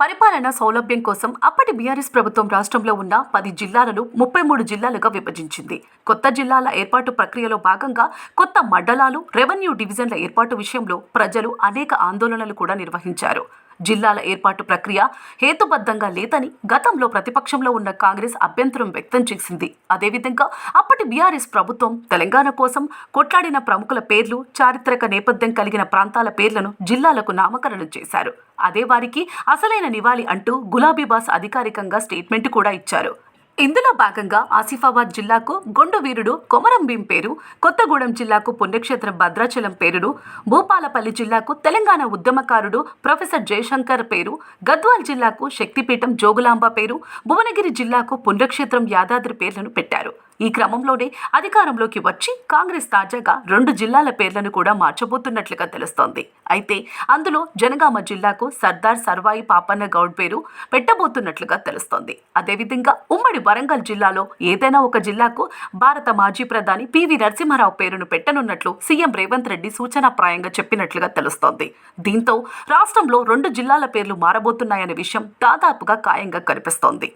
పరిపాలన సౌలభ్యం కోసం అప్పటి బీఆర్ఎస్ ప్రభుత్వం రాష్ట్రంలో ఉన్న పది జిల్లాలను ముప్పై మూడు జిల్లాలుగా విభజించింది. కొత్త జిల్లాల ఏర్పాటు ప్రక్రియలో భాగంగా కొత్త మండలాలు రెవెన్యూ డివిజన్ల ఏర్పాటు విషయంలో ప్రజలు అనేక ఆందోళనలు కూడా నిర్వహించారు. జిల్లాల ఏర్పాటు ప్రక్రియ హేతుబద్ధంగా లేదని గతంలో ప్రతిపక్షంలో ఉన్న కాంగ్రెస్ అభ్యంతరం వ్యక్తం చేసింది. అదేవిధంగా అప్పటి బీఆర్ఎస్ ప్రభుత్వం తెలంగాణ కోసం కొట్లాడిన ప్రముఖుల పేర్లు చారిత్రక నేపథ్యం కలిగిన ప్రాంతాల పేర్లను జిల్లాలకు నామకరణం చేశారు. అదే వారికి అసలైన నివాళి అంటూ గులాబీ బాస్ అధికారికంగా స్టేట్మెంట్ కూడా ఇచ్చారు. ఇందులో భాగంగా ఆసిఫాబాద్ జిల్లాకు గొండు వీరుడు కొమరం భీం పేరు కొత్తగూడెం జిల్లాకు పుణ్యక్షేత్రం భద్రాచలం పేరును భూపాలపల్లి జిల్లాకు తెలంగాణ ఉద్యమకారుడు ప్రొఫెసర్ జయశంకర్ పేరు గద్వాల్ జిల్లాకు శక్తిపీఠం జోగులాంబ పేరు భువనగిరి జిల్లాకు పుణ్యక్షేత్రం యాదాద్రి పేర్లను పెట్టారు. ఈ క్రమంలోనే అధికారంలోకి వచ్చి కాంగ్రెస్ తాజాగా రెండు జిల్లాల పేర్లను కూడా మార్చబోతున్నట్లుగా తెలుస్తోంది. అయితే అందులో జనగామ జిల్లాకు సర్దార్ సర్వాయి పాపన్న గౌడ్ పేరు పెట్టబోతున్నట్లుగా తెలుస్తోంది. అదేవిధంగా ఉమ్మడి వరంగల్ జిల్లాలో ఏదైనా ఒక జిల్లాకు భారత మాజీ ప్రధాని పివి నరసింహారావు పేరును పెట్టనున్నట్లు సీఎం రేవంత్ రెడ్డి సూచనాప్రాయంగా చెప్పినట్లుగా తెలుస్తోంది. దీంతో రాష్ట్రంలో రెండు జిల్లాల పేర్లు మారబోతున్నాయనే విషయం దాదాపుగా ఖాయంగా కనిపిస్తోంది.